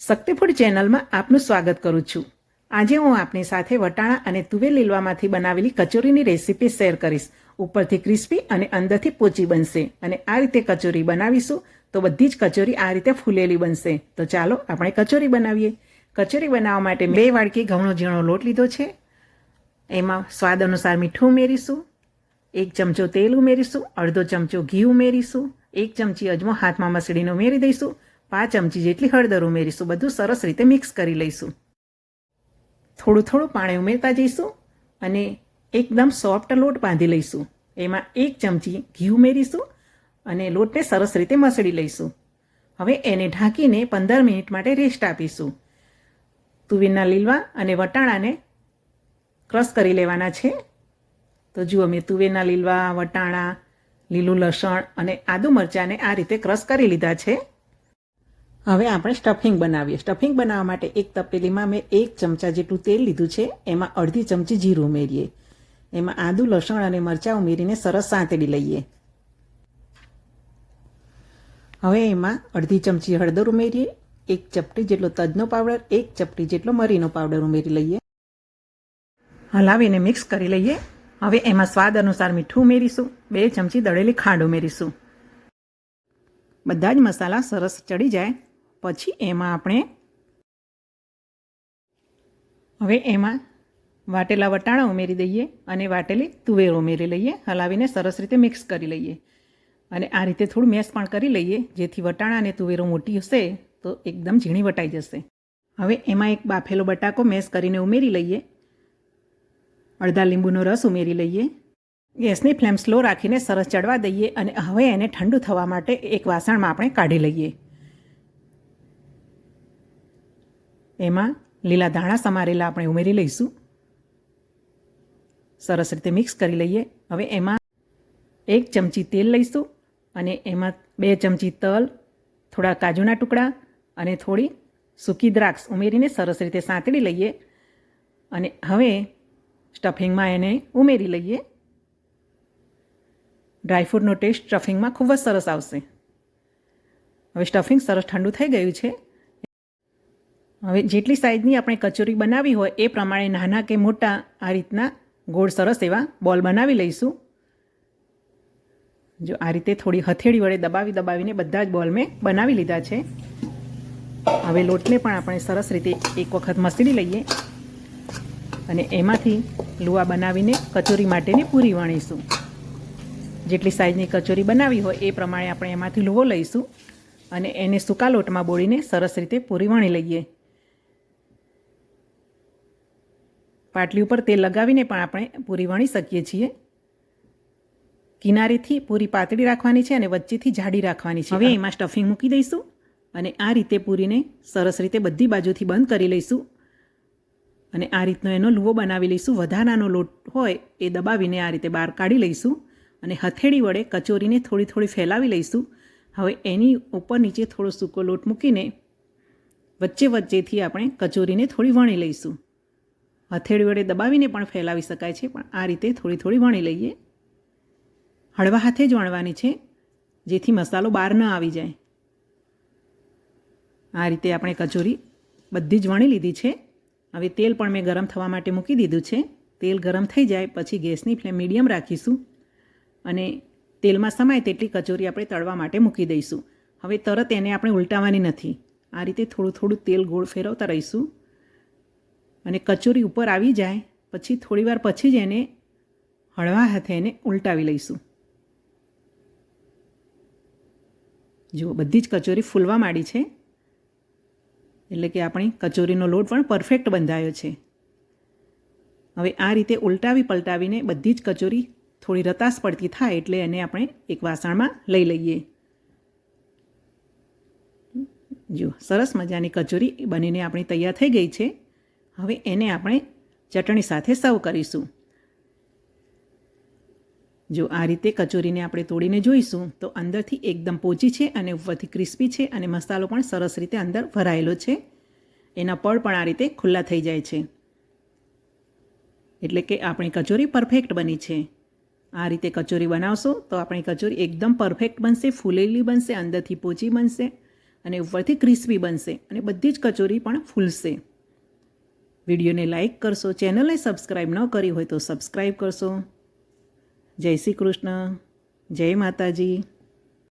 શક્તિ food ચેનલમાં આપનું સ્વાગત કરું છું. આજે હું આપની સાથે વટાણા અને તુવેર લીલવામાંથી બનાવેલી કચોરીની રેસીપી શેર કરીશ. ઉપરથી ક્રિસ્પી અને અંદરથી પોચી બનશે અને આ રીતે કચોરી બનાવીશું તો બધી જ કચોરી આ રીતે ફૂલેલી બનશે. તો ચાલો આપણે કચોરી બનાવીએ. કચોરી બનાવવા માટે બે વાડકી ઘઉંનો ઝીણો લોટ લીધો છે. એમાં સ્વાદ અનુસાર મીઠું ઉમેરીશું, એક ચમચો તેલ ઉમેરીશું, અડધો ચમચો ઘી ઉમેરીશું, એક ચમચી અજમો હાથમાં મસળીને ઉમેરી દઈશું પાંચ ચમચી જેટલી હળદર ઉમેરીશું. બધું સરસ રીતે મિક્સ કરી લઈશું. થોડું થોડું પાણી ઉમેરતા જઈશું અને એકદમ સોફ્ટ લોટ બાંધી લઈશું. એમાં એક ચમચી ઘી ઉમેરીશું અને લોટને સરસ રીતે મસળી લઈશું. હવે એને ઢાંકીને પંદર મિનિટ માટે રેસ્ટ આપીશું. તુવેરના લીલવા અને વટાણાને ક્રશ કરી લેવાના છે. તો જુઓ મેં તુવેરના લીલવા, વટાણા, લીલું લસણ અને આદુ મરચાંને આ રીતે ક્રશ કરી લીધા છે. હવે આપણે સ્ટફિંગ બનાવીએ. સ્ટફિંગ બનાવવા માટે એક તપેલીમાં મેં એક ચમચા જેટલું તેલ લીધું છે. એમાં અડધી ચમચી જીરું ઉમેરીએ. એમાં આદુ, લસણ અને મરચાં ઉમેરીને સરસ સાંતળી લઈએ. હવે એમાં અડધી ચમચી હળદર ઉમેરીએ. એક ચપટી જેટલો તજનો પાવડર, એક ચપટી જેટલો મરીનો પાવડર ઉમેરી લઈએ. હલાવીને મિક્સ કરી લઈએ. હવે એમાં સ્વાદ અનુસાર મીઠું ઉમેરીશું. બે ચમચી દળેલી ખાંડ ઉમેરીશું. બધા જ મસાલા સરસ ચડી જાય. પછી એમાં આપણે હવે એમાં વાટેલા વટાણા ઉમેરી દઈએ અને વાટેલી તુવેર ઉમેરી લઈએ, હલાવીને સરસ રીતે મિક્સ કરી લઈએ. અને આ રીતે થોડું મેશ પણ કરી લઈએ, જેથી વટાણા અને તુવેરો મોટી હશે તો એકદમ ઝીણી વટાઈ જશે. હવે એમાં એક બાફેલો બટાકો મેશ કરીને ઉમેરી લઈએ. અડધા લીંબુનો રસ ઉમેરી લઈએ. ગેસની ફ્લેમ સ્લો રાખીને સરસ ચડવા દઈએ અને હવે એને ઠંડુ થવા માટે એક વાસણમાં આપણે કાઢી લઈએ. એમાં લીલા ધાણા સમારેલા આપણે ઉમેરી લઈશું. સરસ રીતે મિક્સ કરી લઈએ. હવે એમાં એક ચમચી તેલ લઈશું અને એમાં બે ચમચી તલ, થોડા કાજુના ટુકડા અને થોડી સૂકી દ્રાક્ષ ઉમેરીને સરસ રીતે સાંતળી લઈએ. અને હવે સ્ટફિંગમાં એને ઉમેરી લઈએ. ડ્રાયફ્રૂટનો ટેસ્ટ સ્ટફિંગમાં ખૂબ જ સરસ આવશે. હવે સ્ટફિંગ સરસ ઠંડુ થઈ ગયું છે. હવે જેટલી સાઇઝની આપણે કચોરી બનાવી હોય એ પ્રમાણે નાના કે મોટા આ રીતના ગોળ સરસ એવા બોલ બનાવી લઈશું. જો આ રીતે થોડી હથેળી વડે દબાવી દબાવીને બધા જ બોલ મેં બનાવી લીધા છે. હવે લોટને પણ આપણે સરસ રીતે એક વખત મસળી લઈએ અને એમાંથી લુવા બનાવીને કચોરી માટેની પૂરી વણીશું. જેટલી સાઇઝની કચોરી બનાવી હોય એ પ્રમાણે આપણે એમાંથી લુવો લઈશું અને એને સૂકા લોટમાં બોળીને સરસ રીતે પૂરી વણી લઈએ. પાટલી ઉપર તેલ લગાવીને પણ આપણે પૂરી વણી શકીએ છીએ. કિનારીથી પૂરી પાતળી રાખવાની છે અને વચ્ચેથી જાડી રાખવાની છે. હવે એમાં સ્ટફિંગ મૂકી દઈશું અને આ રીતે પૂરીને સરસ રીતે બધી બાજુથી બંધ કરી લઈશું. અને આ રીતનો એનો લુવો બનાવી લઈશું. વધારાનો લોટ હોય એ દબાવીને આ રીતે બહાર કાઢી લઈશું અને હથેળી વડે કચોરીને થોડી થોડી ફેલાવી લઈશું. હવે એની ઉપર નીચે થોડો સૂકો લોટ મૂકીને વચ્ચે વચ્ચેથી આપણે કચોરીને થોડી વણી લઈશું. હથેળી વડે દબાવીને પણ ફેલાવી શકાય છે, પણ આ રીતે થોડી થોડી વણી લઈએ. હળવા હાથે જ વણવાની છે, જેથી મસાલો બહાર ન આવી જાય. આ રીતે આપણે કચોરી બધી જ વણી લીધી છે. હવે તેલ પણ મેં ગરમ થવા માટે મૂકી દીધું છે. તેલ ગરમ થઈ જાય, પછી ગેસની ફ્લેમ મીડિયમ રાખીશું. અને તેલમાં સમાય તેટલી કચોરી આપણે તળવા માટે મૂકી દઈશું. હવે તરત એને આપણે ઉલટાવવાની નથી. આ રીતે થોડું થોડું તેલ ગોળ ફેરવતા રહીશું. અને કચોરી ઉપર આવી જાય, પછી થોડીવાર પછી જ એને હળવા હાથે એને ઉલટાવી લઈશું. જુઓ, બધી જ કચોરી ફૂલવા માંડી છે. એટલે કે આપણી કચોરીનો લોટ પણ પરફેક્ટ બંધાયો છે. હવે આ રીતે ઉલટાવી પલટાવીને બધી જ કચોરી થોડી રતાશ પડતી થાય એટલે એને આપણે એક વાસણમાં લઈ લઈએ. જો સરસ મજાની કચોરી બનીને આપણી તૈયાર થઈ ગઈ છે. હવે એને આપણે ચટણી સાથે સર્વ કરીશું. જો આ રીતે કચોરીને આપણે તોડીને જોઈશું, તો અંદરથી એકદમ પોચી છે અને ઉપરથી ક્રિસ્પી છે અને મસાલો પણ સરસ રીતે અંદર ભરાયેલો છે. એના પળ પણ આ રીતે ખુલ્લા થઈ જાય છે. એટલે કે આપણી કચોરી પરફેક્ટ બની છે. આ રીતે કચોરી બનાવશો, તો આપણી કચોરી એકદમ પરફેક્ટ બનશે, ફૂલેલી બનશે, અંદરથી પોચી બનશે અને ઉપરથી ક્રિસ્પી બનશે અને બધી જ કચોરી પણ ફૂલશે. વિડીયોને લાઇક કરશો, ચેનલને સબસ્ક્રાઈબ ન કરી હોય તો સબસ્ક્રાઈબ કરશો. જય શ્રી કૃષ્ણ, જય માતાજી.